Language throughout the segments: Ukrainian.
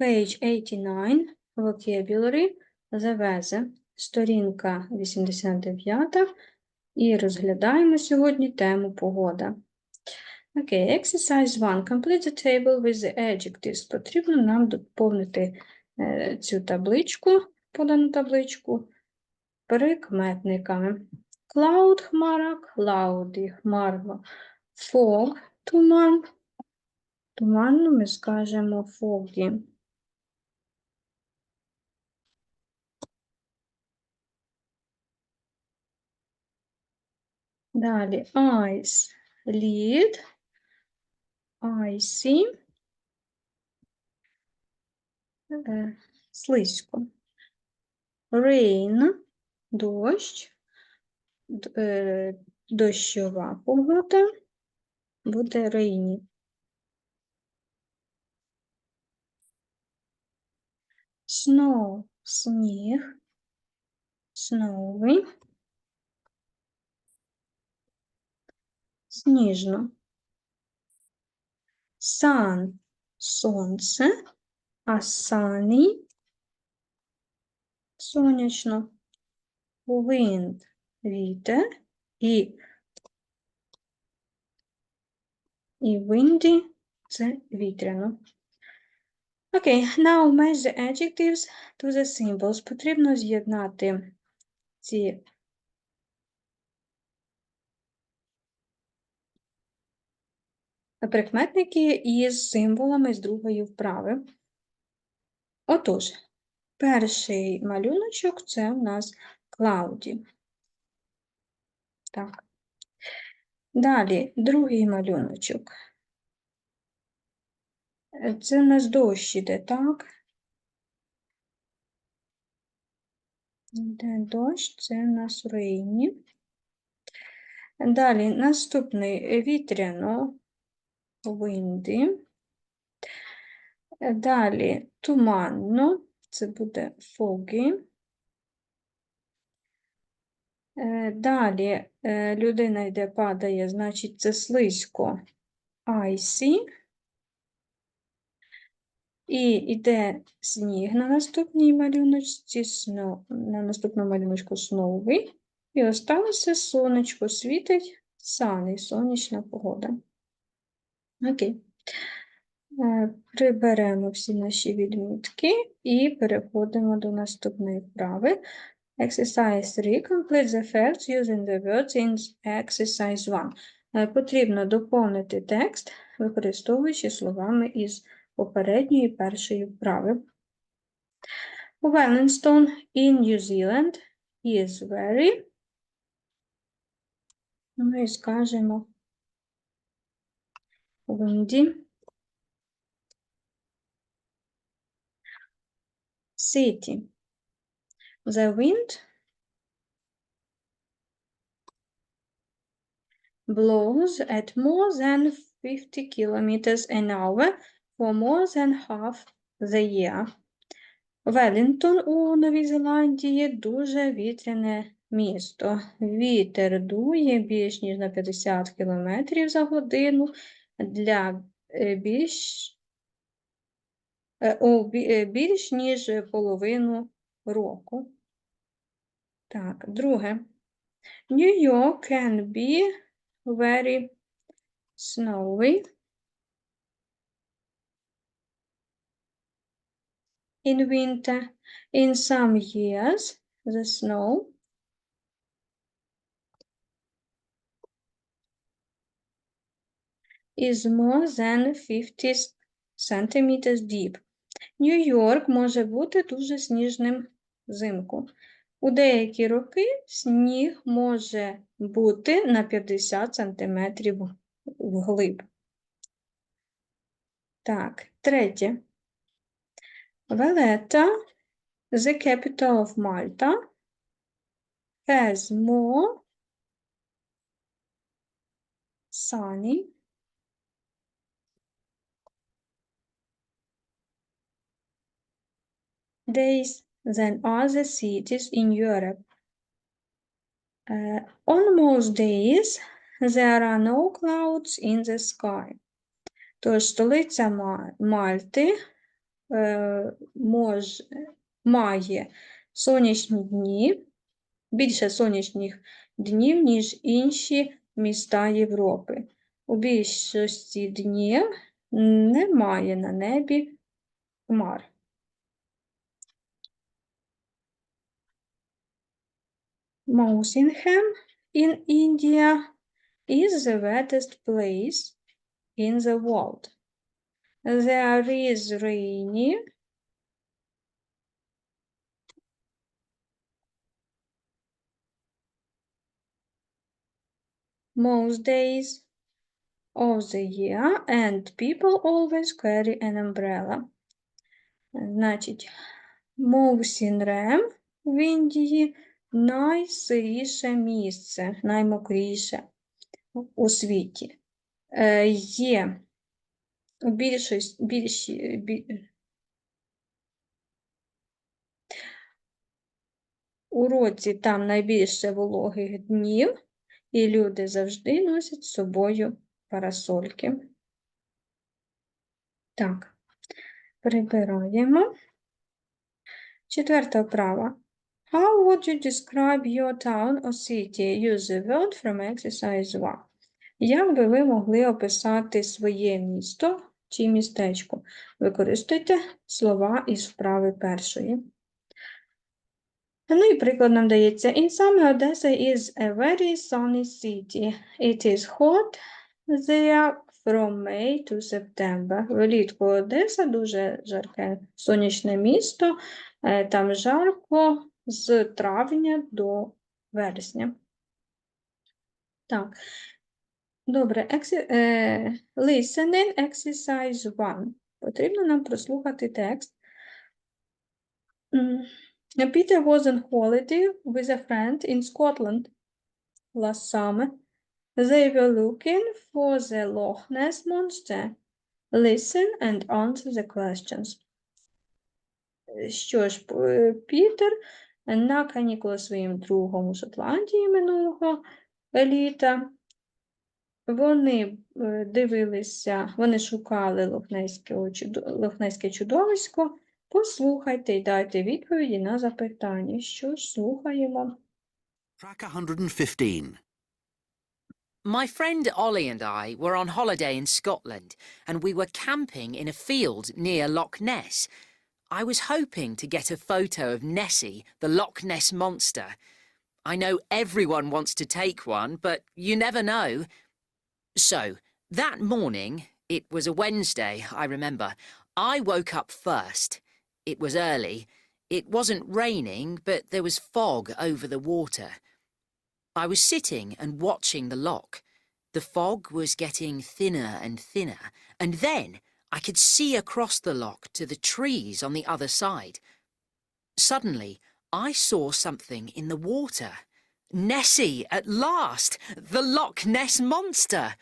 Page 89, vocabulary, weather, сторінка 89, і розглядаємо сьогодні тему погода. Окей, exercise 1. Complete the table with the adjectives. Потрібно нам доповнити е, цю табличку, подану табличку, прикметниками. Cloud – хмара, cloudy – хмарно. Fog – туман. Туманно ми скажемо foggy. Далі. Ice – лід. Icy. Е, слизько. Rain – дощ, е, дощова погода, буде rainy. Snow – сніг, snowy, сніжно. Sun – сонце, а sunny – сонячно. Wind – вітер і, і windy – це вітряно. Окей, now match the adjectives to the symbols. Потрібно з'єднати ці прикметники із символами з другої вправи. Отож, перший малюночок це у нас Клауді. Так. Далі, другий малюночок. Це у нас дощ іде, так? Іде дощ, це у нас рейні. Далі, наступний вітряно, windy. Е, Далі туманно, це буде foggy. Е, Далі е, людина йде, падає, значить це слизько, icy. І йде сніг на наступній малюночці, на наступному малюночку snowy. І осталося сонечко світить, sunny, сонячна погода. Окей. Е, Приберемо всі наші відмітки і переходимо до наступної вправи. Exercise 3. Complete the facts using the words in exercise 1. Е, Потрібно доповнити текст, використовуючи словами із попередньої першої вправи. Wellington in New Zealand is very, ми скажемо windy. City. The wind blows at more than 50 kilometers an hour for more than half the year. Велінгтон у Новій Зеландії дуже вітряне місто. Вітер дує більш ніж на 50 км за годину для е, більш, е, у е, більш ніж половину року. Так, друге. New York can be very snowy. In winter, in some years, the snow is more than 50 centimeters deep. Нью-Йорк може бути дуже сніжним взимку. У деякі роки сніг може бути на 50 сантиметрів вглиб. Так, третє. Valletta, the capital of Malta, has more sunny days than other cities in Europe. Uh, on most days, there are no clouds in the sky. Тож столиця Мальти е, мож, має сонячні дні, більше сонячних днів, ніж інші міста Європи. У більшості днів немає на небі хмар. Mosingham in India is the wettest place in the world. There is rainy most days of the year and people always carry an umbrella. Значить, Моусінрем в Індії найсиріше місце, наймокріше у світі. Е, Є більшість, більші, бі... у році там найбільше вологих днів, і люди завжди носять з собою парасольки. Так, прибираємо. Четверта вправа. How would you describe your town or city? Use the word from exercise 1. Як би ви могли описати своє місто чи містечко? Використуйте слова із вправи першої. Ну і приклад нам дається. In summer, Odessa is a very sunny city. It is hot there from May to September. Влітку Одеса дуже жарке сонячне місто. Е, Там жарко з травня до вересня. Так. Добре, е... listening exercise 1. Потрібно нам прослухати текст. Peter was on holiday with a friend in Scotland last summer. They were looking for the Loch Ness monster. Listen and answer the questions. Е, Що ж, е, Пітер на канікули своїм другом у Шотландії минулого літа. Вони е, дивилися, вони шукали лохнеське, лохнеське чудовисько. Послухайте і дайте відповіді на запитання. Що ж, слухаємо. Track 115. My friend Ollie and I were on holiday in Scotland and we were camping in a field near Loch Ness. I was hoping to get a photo of Nessie, the Loch Ness monster. I know everyone wants to take one, but you never know. So, that morning, it was a Wednesday, I remember, I woke up first. It was early. It wasn't raining, but there was fog over the water. I was sitting and watching the loch. The fog was getting thinner and thinner, and then I could see across the loch to the trees on the other side. Suddenly, I saw something in the water. Nessie, at last! The Loch Ness monster!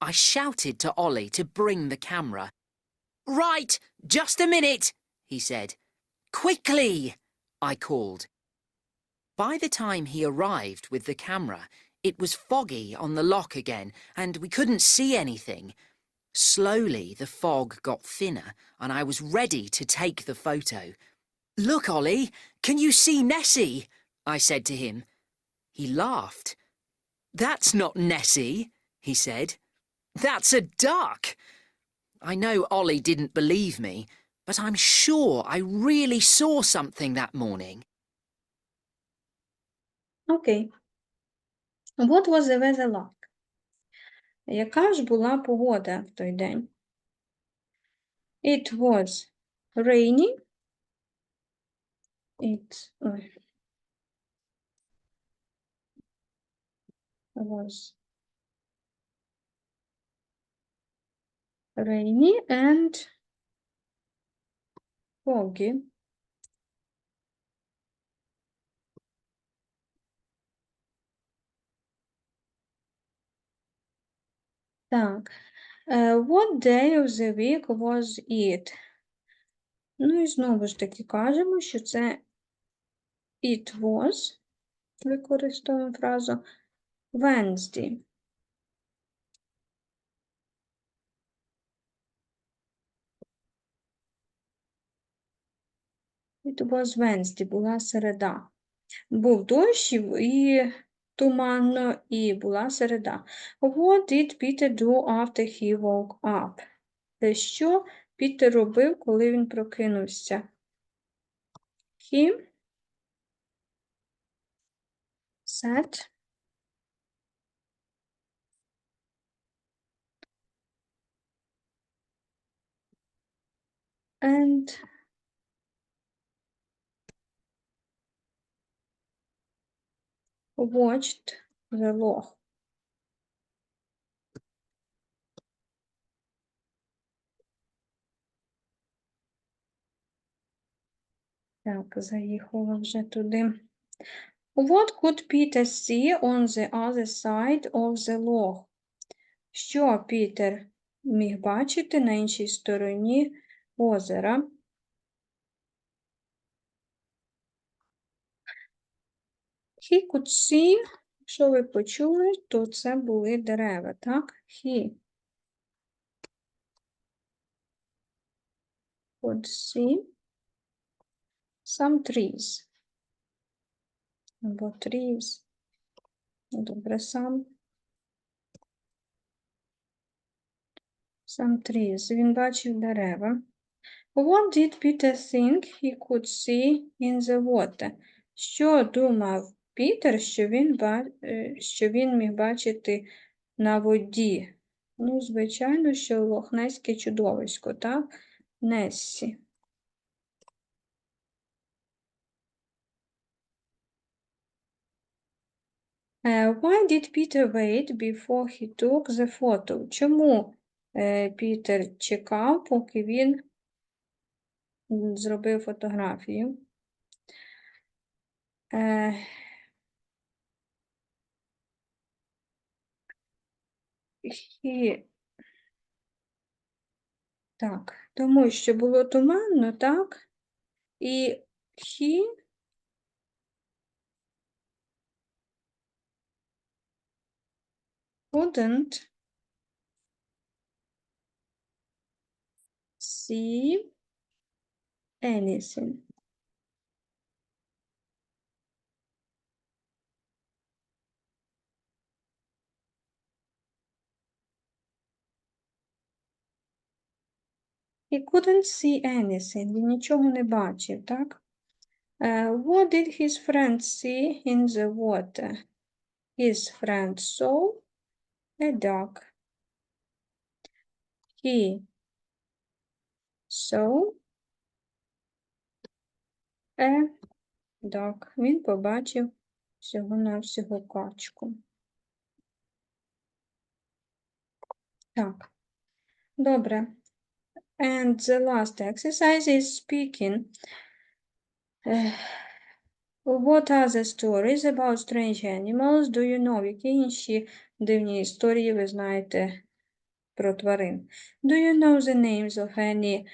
I shouted to Ollie to bring the camera. Right, just a minute, he said. Quickly, I called. By the time he arrived with the camera, it was foggy on the lock again, and we couldn't see anything. Slowly, the fog got thinner, and I was ready to take the photo. Look, Ollie, can you see Nessie? I said to him. He laughed. That's not Nessie, he said. That's a duck. I know Ollie didn't believe me, but I'm sure I really saw something that morning. Okay. What was the weather like? Яка ж була погода в той день? It was rainy. It was rainy and foggy. Так. What day of the week was it? Ну і знову ж таки кажемо, що це it was. Використовуємо фразу Wednesday. It was Wednesday, була середа. Був дощ і туманно, і була середа. What did Peter do after he woke up? Е, Що Пітер робив, коли він прокинувся? He sat and watched the log. Так, заїхала вже туди. What could Peter see on the other side of the log? Що Пітер міг бачити на іншій стороні озера? He could see, що ви почули, то це були дерева, так? He could see some trees. Або trees. Добре, some. Some trees. Він бачив дерева. What did Peter think he could see in the water? Що думав Пітер, що він, е, що він міг бачити на воді? Ну, звичайно, що лохнеське чудовисько, так? Нессі. Е, Why did Peter wait before he took the photo? Чому е, Пітер чекав, поки він зробив фотографію? He... Так, тому що було туманно, так? І he couldn't see anything. He couldn't see anything. Він нічого не бачив, так? Е, what did his friend see in the water? His friend saw a duck. He saw a duck. Він побачив всього-навсього качку. Так, добре. And the last exercise is speaking. Ех, What are the stories about strange animals? Do you know? Які інші дивні історії ви знаєте про тварин? Do you know the names of any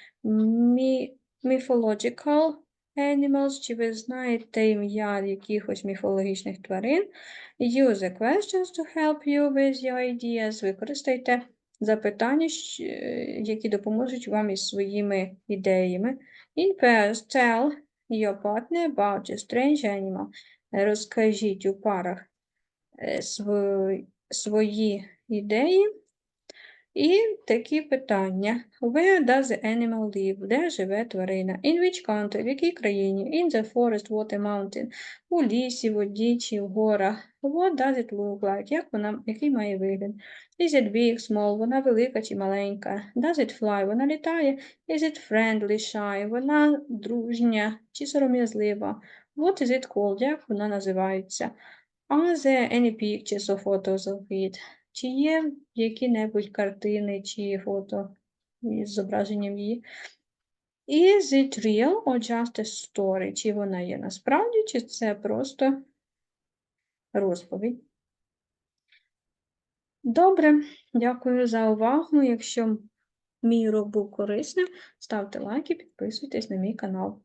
mythological animals? Чи ви знаєте ім'я якихось міфологічних тварин? Use the questions to help you with your ideas. Використайте запитання, які допоможуть вам із своїми ідеями. In pairs, tell your partner about a strange animal. Розкажіть у парах е, свої ідеї. І такі питання. Where does the animal live? Де живе тварина? In which country? В якій країні? In the forest, what a mountain? У лісі, воді чи в горах? What does it look like? Як вона, який має вигляд? Is it big, small? Вона велика чи маленька? Does it fly? Вона літає? Is it friendly, shy? Вона дружня чи сором'язлива? What is it called? Як вона називається? Are there any pictures or photos of it? Чи є які-небудь картини чи фото із зображенням її? Is it real or just a story? Чи вона є насправді, чи це просто розповідь? Добре, дякую за увагу. Якщо мій урок був корисним, ставте лайки, підписуйтесь на мій канал.